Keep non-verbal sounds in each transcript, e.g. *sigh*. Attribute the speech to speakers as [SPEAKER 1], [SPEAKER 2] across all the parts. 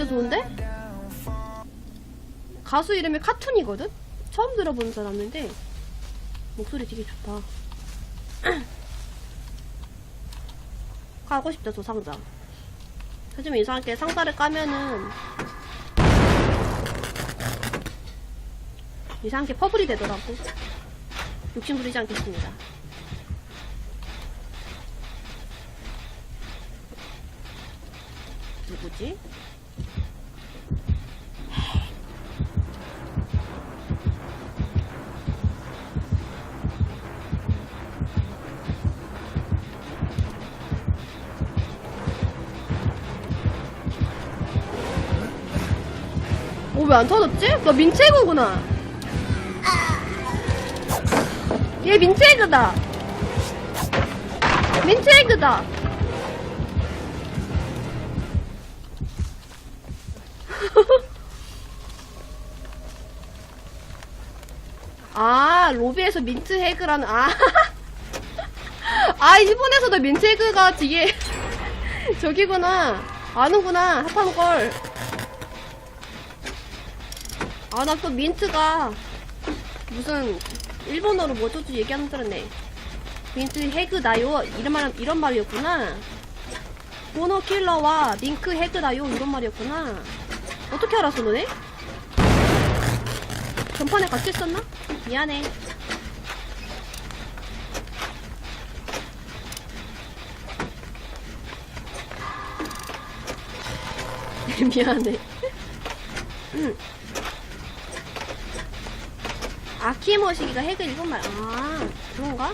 [SPEAKER 1] 진짜 좋은데? 가수 이름이 카툰이거든? 처음 들어보는 사람인데 목소리 되게 좋다. *clears throat* 가고 싶다 저 상자. 요즘 이상하게 상자를 까면은 이상하게 퍼블이 되더라고. 욕심 부리지 않겠습니다. 누구지? 오, 왜안 터졌지? 너 민체구구나. 얘 민체그다. 민체그다. *laughs* 아, 로비에서 민트 해그라는, 아. *laughs* 아, 일본에서도 민트 해그가 뒤에, 저기구나. 아는구나. 합한 걸. 아, 나 또 민트가, 무슨, 일본어로 뭐저지 얘기하는 줄 알았네. 민트 해그다요. 이런 말, 이런 말이었구나. 보너 킬러와 링크 해그다요. 이런 말이었구나. 어떻게 알았어, 너네? 전판에 같이 했었나? 미안해. *laughs* 미안해. 응. 아키모시기가 핵을 일본 말. 아, 그런가?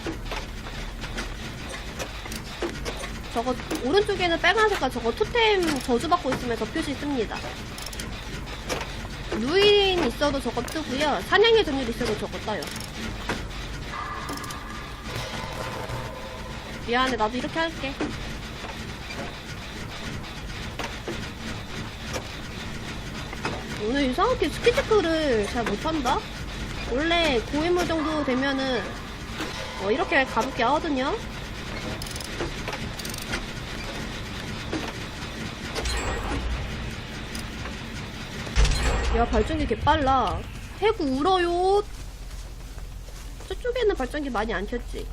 [SPEAKER 1] 저거, 오른쪽에는 빨간 색깔 저거 토템 저주받고 있으면 저 표시 씁니다. 루인 있어도 저거 뜨고요. 사냥의 전율 있어도 저거 떠요. 미안해, 나도 이렇게 할게. 오늘 이상하게 스키체크를 잘 못한다? 원래 고인물 정도 되면은 어, 이렇게 가볍게 하거든요? 야 발전기 개빨라. 해구 울어요. 저쪽에는 발전기 많이 안 켰지.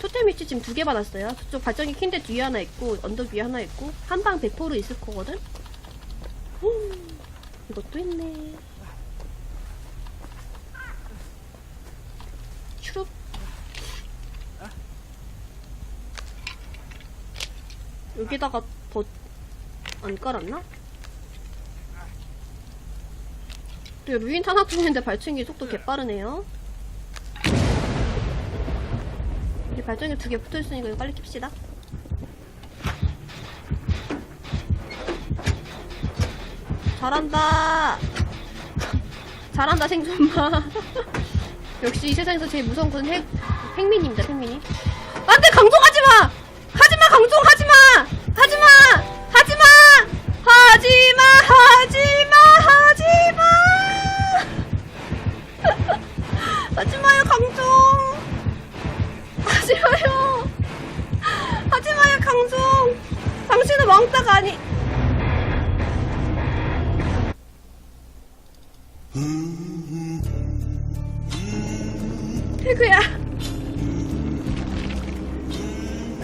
[SPEAKER 1] 토템 위치 지금 두 개 받았어요. 저쪽 발전기 킨데 뒤에 하나 있고 언덕 위에 하나 있고 한 방 100% 있을 거거든? 음, 이것도 있네 슈룹 여기다가 더안 깔았나? 그리고 루인 탄압 중인데 발전기 속도 개빠르네요. 이 발전기 두 개 붙어있으니까 이거 빨리 킵시다. 잘한다! 잘한다, 생존마. *laughs* 역시 이 세상에서 제일 무서운 건 핵, 팽민입니다, 팽민이. 안 돼! 강종하지 마! 하지 마! 강종 하지 마! 하지 마! 하지 마! 하지 마! 하지 마! 하지 마! *laughs* 하지 마요, 강종! 하지 마요! 하지 마요, 강종! 당신은 왕따가 아니. 해그야.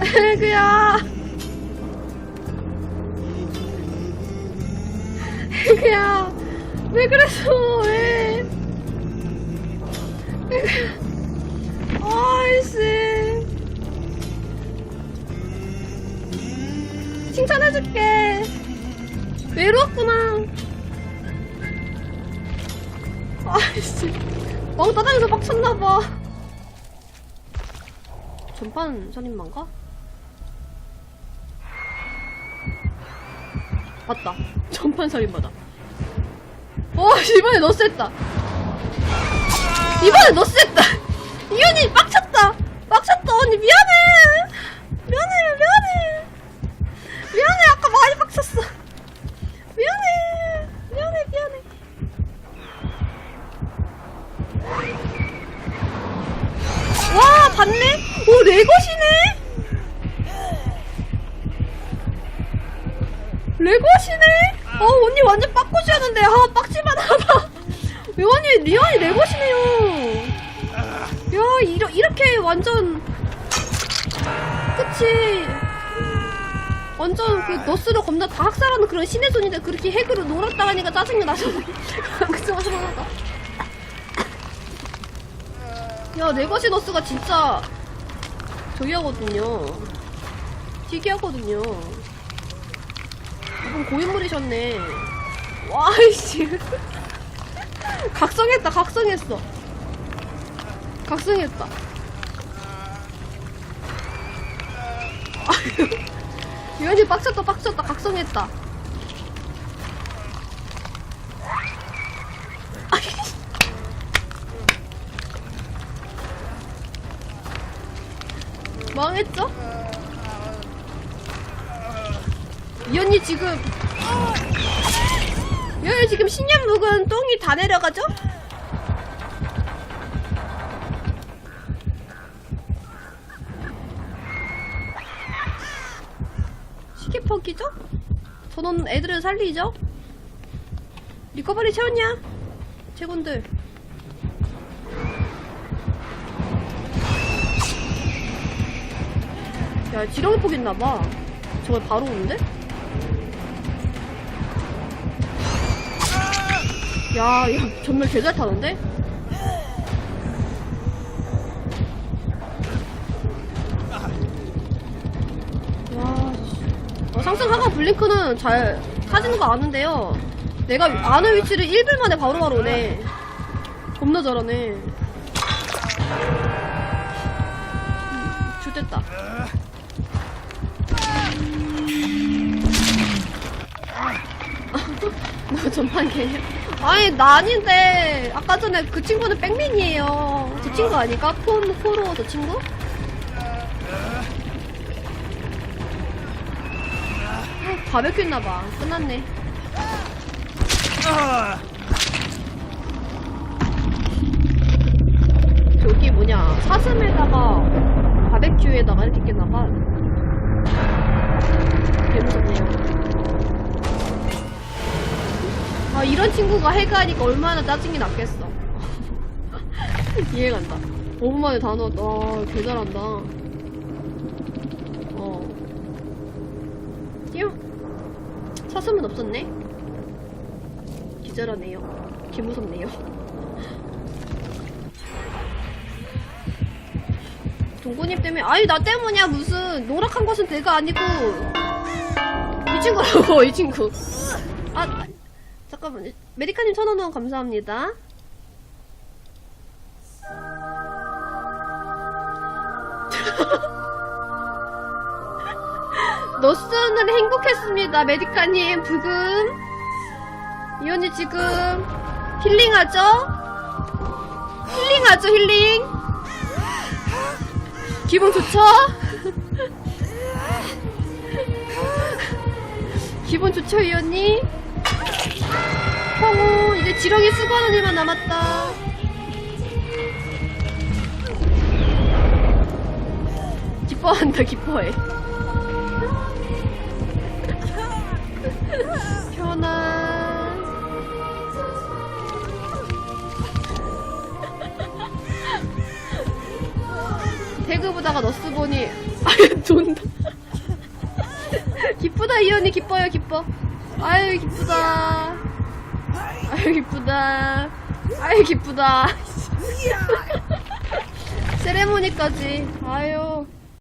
[SPEAKER 1] 해그야. 해그야. 왜 그랬어, 왜? 아이씨. 칭찬해줄게. 외로웠구나. 아이씨. 왕 따다니면서 빡쳤나봐. 전판 살인마인가? 맞다. 전판 살인마다. 와, 씨, 이번에 너 셌다. 이번에 너 셌다. 이 언니 빡쳤다. 빡쳤다, 언니. 미안해. 미안해, 미안해. 미안해, 아까 많이 빡쳤어. 미안해. 미안해, 미안해. 와, 봤네? 오, 레것이네? 레것이네? 빡치네? 어, 언니 완전 빡꼬시였는데, 아, 빡치만 하다. 요한이, 리안이 내 것이네요. 야, 이러, 이렇게 완전. 그치. 완전 그 너스를 겁나 다 학살하는 그런 신의 손인데 그렇게 핵으로 놀았다 하니까 짜증이 나잖아. *laughs* 그쵸, 하다. 야, 내 것이 너스가 진짜 저기 하거든요. 특이하거든요. 이분 고인물이셨네. 와, 이씨. *laughs* 각성했다, 각성했어. 각성했다. *laughs* 유현이 빡쳤다, 빡쳤다, 각성했다. 망했죠? 이 언니 지금 이 언니 지금 신년 묵은 똥이 다 내려가죠? 시계 퍼기죠? 저는 애들을 살리죠? 리커버리 채웠냐? 제군들 야 지렁이 폭 있나봐 저걸 바로 오는데? 야, 야 전멸 개잘 타는데? 와, 씨. 어, 상승 하가 블링크는 잘 타지는 거 아는데요. 내가 아는 위치를 1분 만에 바로바로 오네. 겁나 잘하네. 음, 좋됐다. 개냐? 아니 나 아닌데 아까 전에 그 친구는 백민이에요. 저 친구 아닐까? 폰 포로 저 친구? 아, 바베큐 했나봐. 끝났네. 저기 뭐냐 사슴에다가 바베큐에다가 이렇게 했나봐. 개무섭네 아 이런 친구가 해가하니까 얼마나 짜증이 났겠어. 이해간다 5분 만에 다 넣었다 와 개잘한다. 어. 뛰어 사슴은 없었네? 기절하네요. 개 무섭네요. *laughs* 동고님 때문에 아니 나 때문이야 무슨. 노력한 것은 내가 아니고. 이 친구라고 이 친구. 아 잠깐만요. 메리카님 천원 원 감사합니다. *laughs* 너스는 행복했습니다. 메디카님 부금. 이 언니 지금 힐링하죠? 힐링하죠 힐링. 기분 좋죠? *laughs* 기분 좋죠 이 언니? 성우 이제 지렁이 수고하는 일만 남았다. 기뻐한다 기뻐해. 편안 배그 보다가 너스 보니. 아유 존다. 기쁘다 이 언니. 기뻐요 기뻐. 아유 기쁘다 아유 기쁘다. *laughs* 아유 기쁘다. 세레모니까지. 아유